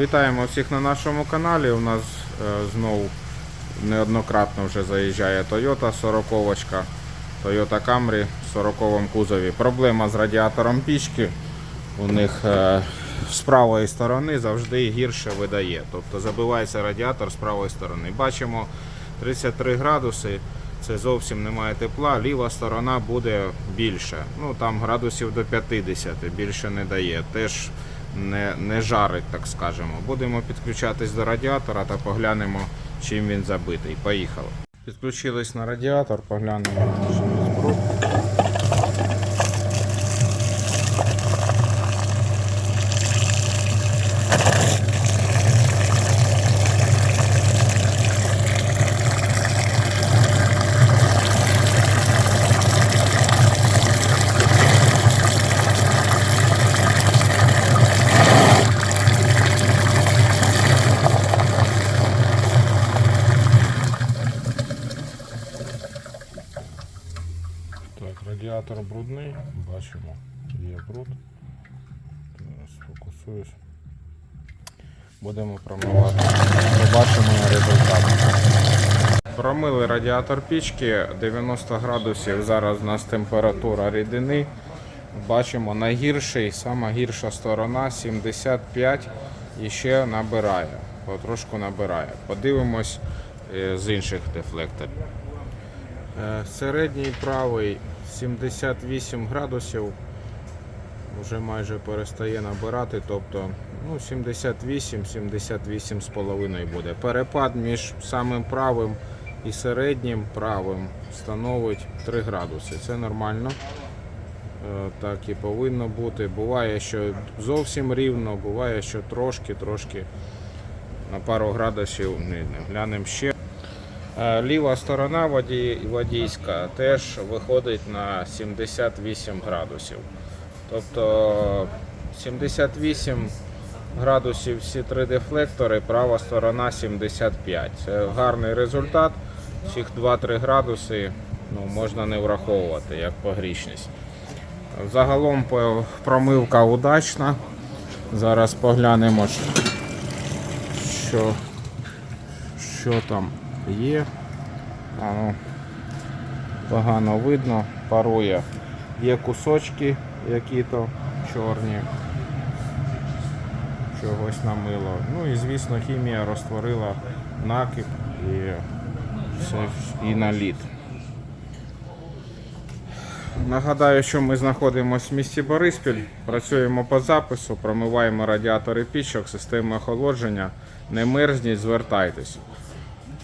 Вітаємо всіх на нашому каналі. У нас е, знову неоднократно вже заїжджає Toyota 40 Toyota Camry в 40 кузові. Проблема з радіатором пічки. У них е, з правої сторони завжди гірше видає. Тобто забивається радіатор з правої сторони. Бачимо 33 градуси. Це зовсім немає тепла, ліва сторона буде більше. Ну там градусів до 50, більше не дає. Теж не, не жарить, так скажемо. Будемо підключатись до радіатора та поглянемо, чим він забитий. Поїхали. Підключились на радіатор, поглянемо чим він збрук. Так, радіатор брудний, бачимо, є бруд. Зараз фокусуюсь. Будемо промивати. Побачимо результат. Промили радіатор пічки 90 градусів. Зараз у нас температура рідини. Бачимо найгірший, сама гірша сторона 75 і ще набирає. Потрошку набирає. Подивимось е, з інших дефлекторів. Е, Середній правий 78 градусів. Вже майже перестає набирати, тобто ну, 78-78 з половиною буде. Перепад між самим правим і середнім правим становить 3 градуси. Це нормально. Е, Так і повинно бути. Буває, що зовсім рівно, буває, що трошки-трошки на пару градусів не. глянемо ще. Е, Ліва сторона воді- водійська теж виходить на 78 градусів. Тобто 78 градусів всі три дефлектори, права сторона 75. Це гарний результат. Цих 2-3 градуси ну, можна не враховувати як погрішність. Загалом промивка удачна. Зараз поглянемо, що, що там є. А, ну, погано видно, парує. Є кусочки які-то чорні. Чогось намило. Ну і звісно хімія розтворила накип і все і наліт. Нагадаю, що ми знаходимося в місті Бориспіль, працюємо по запису, промиваємо радіатори пічок, системи охолодження. Не мерзніть, звертайтесь.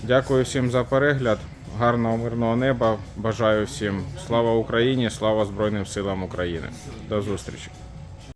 Дякую всім за перегляд. Гарного мирного неба. Бажаю всім слава Україні, слава Збройним силам України. До зустрічі.